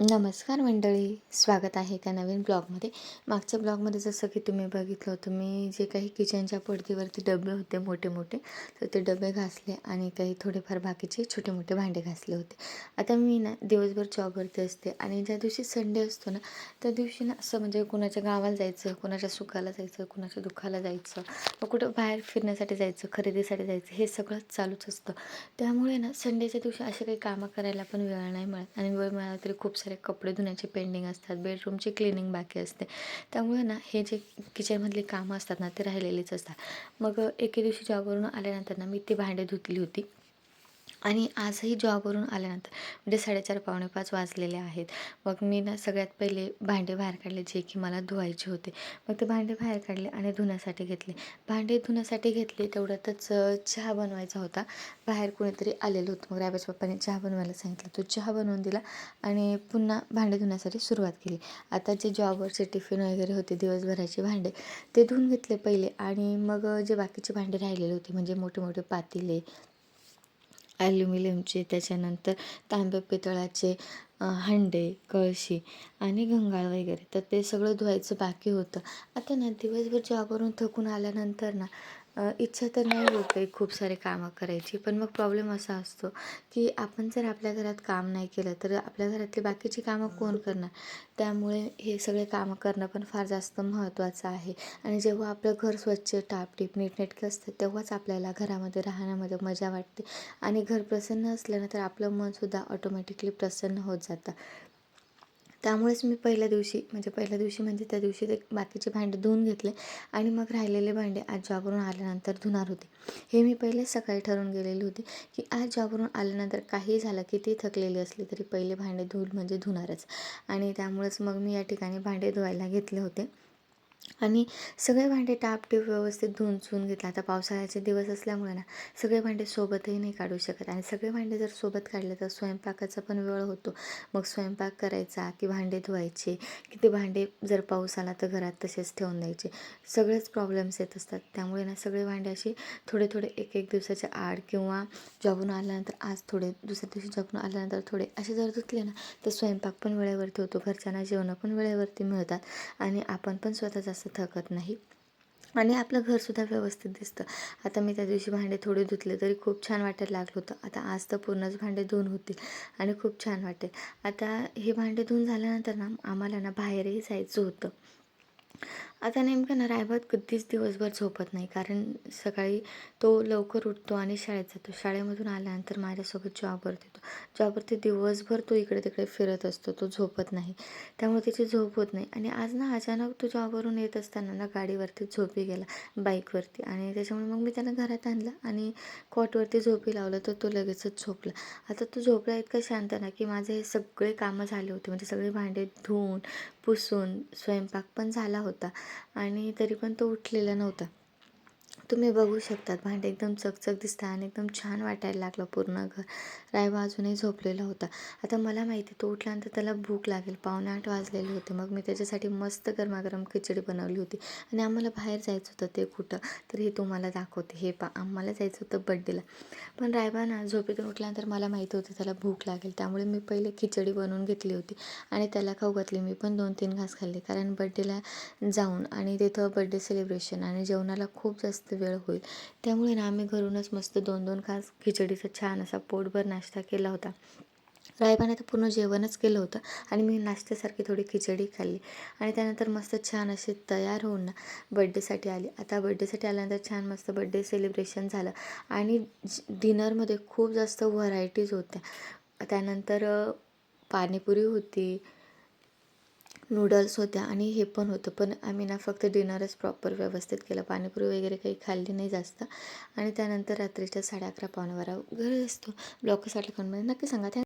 नमस्कार मंडळी स्वागत आहे एका नवीन ब्लॉगमध्ये. मागच्या ब्लॉगमध्ये जसं की तुम्ही बघितलं होतं मी जे काही किचनच्या पडदीवरती डबे होते मोठे मोठे तर ते डबे घासले आणि काही थोडेफार बाकीचे छोटे मोठे भांडे घासले होते. आता मी ना दिवसभर जॉबवरती असते आणि ज्या दिवशी संडे असतो ना त्या दिवशी ना असं म्हणजे कुणाच्या गावाला जायचं कुणाच्या सुखाला जायचं कुणाच्या दुःखाला जायचं मग कुठं बाहेर फिरण्यासाठी जायचं खरेदीसाठी जायचं हे सगळं चालूच असतं. त्यामुळे ना संडेच्या दिवशी असे काही कामं करायला पण वेळ नाही मिळत आणि वेळ मिळाला तरी खूप सारे कपडे धुण्याचे पेंडिंग असतात बेडरूमची क्लिनिंग बाकी असते. त्यामुळे ना हे जे किचनमधली कामं असतात ना ते राहिलेलेच असतात. मग एके दिवशी जॉबवरून आल्यानंतर ना मी ती भांडे धुतली होती. आणि आजही जॉबवरून आल्यानंतर म्हणजे साडेचार पावणे पाच वाजलेले आहेत. मग मी ना सगळ्यात पहिले भांडे बाहेर काढले जे की मला धुवायचे होते. मग ते भांडे बाहेर काढले आणि धुण्यासाठी घेतले. भांडे धुण्यासाठी घेतले तेवढ्यातच चहा बनवायचा होता. बाहेर कोणीतरी आलेलं होतं. मग रायबाच्या पप्पाने चहा बनवायला सांगितलं. तो चहा बनवून दिला आणि पुन्हा भांडे धुण्यासाठी सुरुवात केली. आता जे जॉबवरचे टिफिन वगैरे होते दिवसभराचे भांडे ते धुवून घेतले पहिले. आणि मग जे बाकीचे भांडे राहिलेले होते म्हणजे मोठे मोठे पातेले ॲल्युमिनियमचे त्याच्यानंतर तांब्या पितळाचे हंडे कळशी आणि गंगाळ वगैरे. तर ते सगळं धुवायचं बाकी होतं. आता ना दिवसभर जॉबवरून थकून आल्यानंतर ना इच्छा तर नाही होत आहे खूप सारे कामं करायची पण मग प्रॉब्लेम असा असतो की आपण जर आपल्या घरात काम नाही केलं तर आपल्या घरातली बाकीची कामं कोण करणार? त्यामुळे हे सगळे कामं करणं पण फार जास्त महत्त्वाचं आहे. आणि जेव्हा आपलं घर स्वच्छ टापटीप नीटनेटकं असतं तेव्हाच आपल्याला घरामध्ये राहण्यामध्ये मजा वाटते. आणि घर प्रसन्न असलं ना तर आपलं मनसुद्धा ऑटोमॅटिकली प्रसन्न होत जातं. त्यामुळेच मी पहिल्या दिवशी म्हणजे पहिल्या दिवशी म्हणजे त्या दिवशी ते बाकीचे भांडे धुवून घेतले आणि मग राहिलेले भांडे आज जॉबवरून आल्यानंतर धुणार होते. हे मी पहिले सकाळी ठरवून गेलेली होती की आज जॉबवरून आल्यानंतर काही झालं किती थकलेली असली तरी पहिले भांडे धुवून म्हणजे धुणारच. आणि त्यामुळेच मग मी या ठिकाणी भांडे धुवायला घेतले होते. आणि सगळे भांडे टापटीप व्यवस्थित धुवून चुवून घेतलं. आता पावसाळ्याचे दिवस असल्यामुळे ना सगळे भांडे सोबतही नाही काढू शकत. आणि सगळे भांडे जर सोबत काढले तर स्वयंपाकाचा पण वेळ होतो. मग स्वयंपाक करायचा की भांडे धुवायचे की ते भांडे जर पाऊस आला तर घरात तसेच ठेवून द्यायचे. सगळेच प्रॉब्लेम्स येत असतात. त्यामुळे ना सगळे भांडे असे थोडे थोडे एक एक दिवसाच्या आड किंवा जॉबून आल्यानंतर आज थोडे दुसऱ्या दिवशी जॉबून आल्यानंतर थोडे असे जर धुतले ना तर स्वयंपाक पण वेळेवरती होतो. घरच्यांना जेवणं पण वेळेवरती मिळतात. आणि आपण पण स्वतःचा जास्त थकत नाही. आणि आपलं घरसुद्धा व्यवस्थित दिसतं. आता मी त्या दिवशी भांडे थोडे धुतले तरी खूप छान वाटायला लागलं होतं. आता आज तर पूर्णच भांडे धुवून होतील आणि खूप छान वाटेल. आता हे भांडे धुवून झाल्यानंतर ना आम्हाला ना बाहेरही जायचं होतं. आता नेमकं ना रायबात कधीच दिवसभर झोपत नाही. कारण सकाळी तो लवकर उठतो आणि शाळेत जातो. शाळेमधून आल्यानंतर माझ्यासोबत जॉबवरती येतो. जॉबवरती दिवसभर तो इकडे तिकडे फिरत असतो. तो झोपत नाही. त्यामुळे त्याची झोप होत नाही. आणि आज ना अचानक तो जॉबवरून येत असताना ना गाडीवरती झोपी गेला. बाईकवरती आणि त्याच्यामुळे मग मी त्याला घरात आणलं आणि कॉटवरती झोपी लावलं. तर तो लगेचच झोपला. आता तो झोपला इतका शांत ना की माझे हे सगळे कामं झाले होते. म्हणजे सगळे भांडे धुवून पुसून स्वयंपाक पण झाला होता. आणि तरी पण तो उठलेला नव्हता. तुम्ही बघू शकतात. भांडे एकदम चकचक दिसतं आणि एकदम छान वाटायला लागलं पूर्ण घर. रायबा अजूनही झोपलेला होता. आता मला माहिती तो उठल्यानंतर त्याला भूक लागेल. पावणे आठ वाजलेले होते. मग मी त्याच्यासाठी मस्त गरमागरम खिचडी बनवली होती. आणि आम्हाला बाहेर जायचं होतं. ते कुठं? तर हे तुम्हाला दाखवते. हे पा आम्हाला जायचं होतं बड्डेला. पण रायबा ना झोपेतून उठल्यानंतर मला माहिती होतं त्याला भूक लागेल. त्यामुळे मी पहिले खिचडी बनवून घेतली होती. आणि त्याला खाऊ घातली. मी पण दोन तीन घास खाल्ले. कारण बड्डेला जाऊन आणि तिथं बड्डे सेलिब्रेशन आणि जेवणाला खूप जास्त वेळ होईल. त्यामुळे ना आम्ही घरूनच मस्त दोन दोन खास खिचडीचा छान असा पोटभर नाश्ता केला होता. रायबाने तर पूर्ण जेवणच केलं होतं आणि मी नाश्त्यासारखी थोडी खिचडी खाल्ली. आणि त्यानंतर मस्त छान असे तयार होऊन ना बड्डेसाठी आली. आता बड्डेसाठी आल्यानंतर छान मस्त बड्डे सेलिब्रेशन झालं. आणि डिनरमध्ये खूप जास्त व्हरायटीज होत्या. त्यानंतर पाणीपुरी होती. नूडल्स होत्या आणि हे पण होतं. पण आम्ही ना फक्त डिनरच प्रॉपर व्यवस्थित केलं. पाणीपुरी वगैरे काही खाल्ली नाही जास्त. आणि त्यानंतर रात्रीच्या साडे अकरा पावणे बारा घरी असतो. ब्लॉग कसा नक्की सांगा.